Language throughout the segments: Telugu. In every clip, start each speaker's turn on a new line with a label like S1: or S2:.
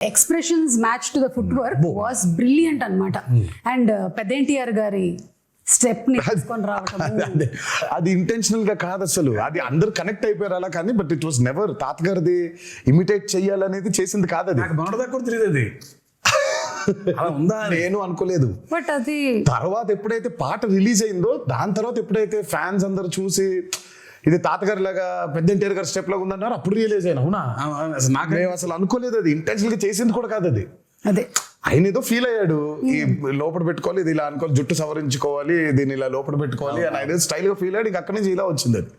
S1: Expressions match to the footwork was brilliant అనమాట అండ్ పెద్ద ఎన్టీఆర్ గారి స్టెప్ని తీసుకొని రావటం.
S2: అదే ఇంటెన్షనల్గా కాదు అసలు. అది అందరు కనెక్ట్ అయిపోయారు అలా కానీ బట్ ఇట్ వాస్ నెవర్ తాతగారిది ఇమిటేట్ చెయ్యాలనేది చేసింది కాదు అది.
S3: మొన్నటిదాకా తెలియదు అది. అలా ఉందా
S2: నేను అనుకోలేదు.
S1: బట్ అది
S2: తర్వాత ఎప్పుడైతే పాట రిలీజ్ అయిందో దాని తర్వాత ఎప్పుడైతే ఫ్యాన్స్ అందరు చూసి ఇది తాతగారి లాగా పెద్ద ఎన్టీఆర్ గారి స్టెప్ లాగా ఉందన్నారు అప్పుడు రియలైజ్ అయినా అవునా?
S3: నాకు
S2: మేము అసలు అనుకోలేదు అది ఇంటెన్షనల్గా చేసింది కూడా కాదు అది.
S1: అదే.
S2: ఆయన ఏదో ఫీల్ అయ్యాడు ఈ లోపల పెట్టుకోవాలి ఇది ఇలా అనుకోవాలి జుట్టు సవరించుకోవాలి దీన్ని ఇలా లోపల పెట్టుకోవాలి అని ఆయన స్టైల్గా ఫీల్ అయ్యాడు ఇంకా అక్కడి నుంచి ఇలా వచ్చింది అది.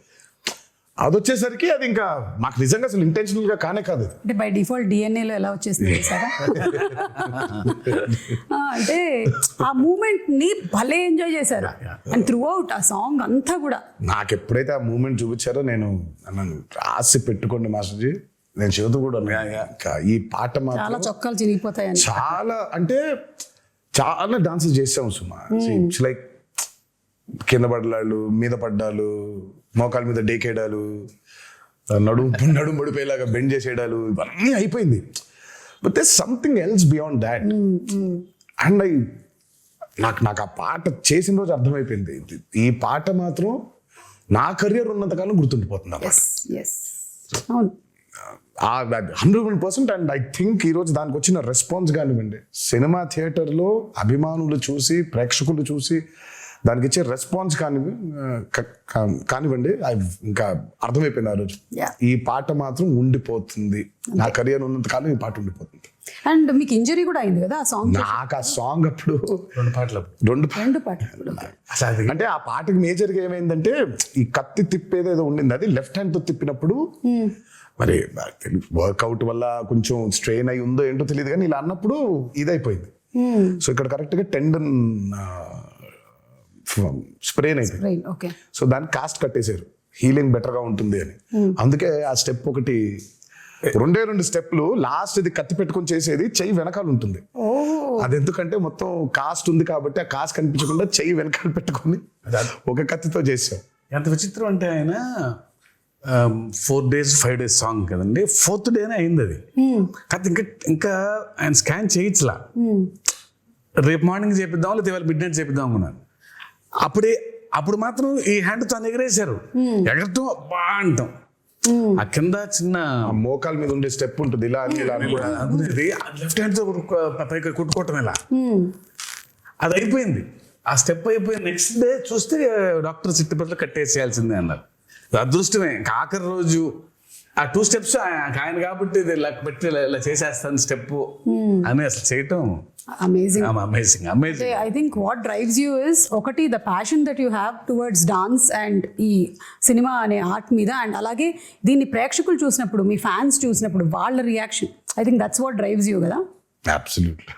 S2: అది వచ్చేసరికి అది ఇంకా మాకు నిజంగా అసలు ఇంటెన్షనల్గా కానే కాదు.
S1: అంటే బై డిఫాల్ట్ డిఎన్ఏలో ఎలా వచ్చేసింది సార్? అంటే ఆ మూమెంట్ని భలే ఎంజాయ్ చేశారు. అండ్ త్రూ అవుట్ ఆ సాంగ్ అంతా కూడా.
S2: నాకు ఎప్పుడైతే ఆ మూమెంట్ చూపించారో నేను నన్ను రాసి పెట్టుకోండి మాస్టర్జీ. నేను చెబుతూ కూడా ఈ పాట
S1: చాలా చొక్కాలు చిరిగిపోతాయని
S2: చాలా అంటే చాలా డాన్సెస్ చేసాం సుమా. ఇట్స్ లైక్ కింద పడ్డాలు మీద పడ్డాలు మోకాల మీద డేకేయడాలు నడుము నడుము పడిపోయేలాగా బెండ్ చేసేయడాలు ఇవన్నీ అయిపోయింది. But they something else beyond that and I నాకు నాకు ఆ పాట చేసిన రోజు అర్థమైపోయింది. ఈ పాట మాత్రం నా కెరియర్ ఉన్నంతకాలం గుర్తుండిపోతుంది
S1: అవును.
S2: Hundred percent and I think ఈరోజు దానికి వచ్చిన రెస్పాన్స్ కానివ్వండి సినిమా థియేటర్లో అభిమానులు చూసి ప్రేక్షకులు చూసి దానికి ఇచ్చే రెస్పాన్స్ కానివ్వ క- కా- కానివ్వండి ఇంకా అర్థమైపోయింది ఆ రోజు. ఈ పాట మాత్రం ఉండిపోతుంది. నా కెరియర్ ఉన్నంత కాలం ఈ పాట ఉండిపోతుంది.
S1: అండ్ మీకు ఇంజరీ కూడా అయింది కదా ఆ సాంగ్
S2: నాకు ఆ సాంగ్ అప్పుడు
S3: రెండు పాటలు
S2: రెండు
S1: రెండు పాటలు
S2: అంటే ఆ పాటకి మేజర్గా ఏమైందంటే ఈ కత్తి తిప్పేది ఏదో ఉండింది. అది లెఫ్ట్ హ్యాండ్తో తిప్పినప్పుడు మరి వర్కౌట్ వల్ల కొంచెం స్ట్రెయిన్ అయి ఉందో ఏంటో తెలియదు కానీ ఇలా అన్నప్పుడు ఇదైపోయింది. సో ఇక్కడ కరెక్ట్గా టెండన్ స్ప్రెయిన్
S1: ఓకే
S2: సో దాన్ని కాస్ట్ కట్టేశారు. హీలింగ్ బెటర్గా ఉంటుంది అని. అందుకే ఆ స్టెప్ ఒకటి రెండే రెండు స్టెప్లు లాస్ట్ ఇది కత్తి పెట్టుకొని చేసేది చెయ్యి వెనకాల ఉంటుంది. అది ఎందుకంటే మొత్తం కాస్ట్ ఉంది కాబట్టి ఆ కాస్ట్ కనిపించకుండా చెయ్యి వెనకాల పెట్టుకొని ఒక కత్తితో చేసాం
S3: ఎంత విచిత్రం అంటే ఆయన four days five days song కదండి. ఫోర్త్ డేనే అయింది అది. కాదు ఇంకా ఇంకా ఆయన స్కాన్ చేయించలా. రేపు మార్నింగ్ చేపిద్దాం లేదా ఇవాళ మిడ్ నైట్ చేపిద్దాం అనుకున్నాను. అప్పుడే అప్పుడు మాత్రం ఈ హ్యాండ్తో ఎగరేశారు. ఎగరటం అబ్బా అంటాం. ఆ కింద చిన్న
S2: మోకాల మీద ఉండే స్టెప్ ఉంటుంది ఇలా అని ఇలా అని కూడా.
S3: అనుకునేది లెఫ్ట్ హ్యాండ్తో పైకి కుట్టుకోవటం ఇలా అది అయిపోయింది. ఆ స్టెప్ అయిపోయి నెక్స్ట్ డే చూస్తే డాక్టర్ చిట్టుపట్ల కట్టేసేయాల్సిందే అన్నారు. అదృష్టమే ఆఖరి రోజు ఆ టూ స్టెప్స్ ఆయన కాబట్టి ఇది ఇలా పెట్టి ఇలా- చేసేస్తాను స్టెప్ అని అసలు చేయటం.
S1: Amazing
S3: amazing amazing
S1: I think what drives you is ఒకటి the passion that you have towards dance and ఈ సినిమా అనే ఆర్ట్ మీద అండ్ అలాగే దీన్ని ప్రేక్షకులు చూసినప్పుడు మీ ఫ్యాన్స్ చూసినప్పుడు వాళ్ళ reaction I think that's what drives you కదా?
S2: Absolutely.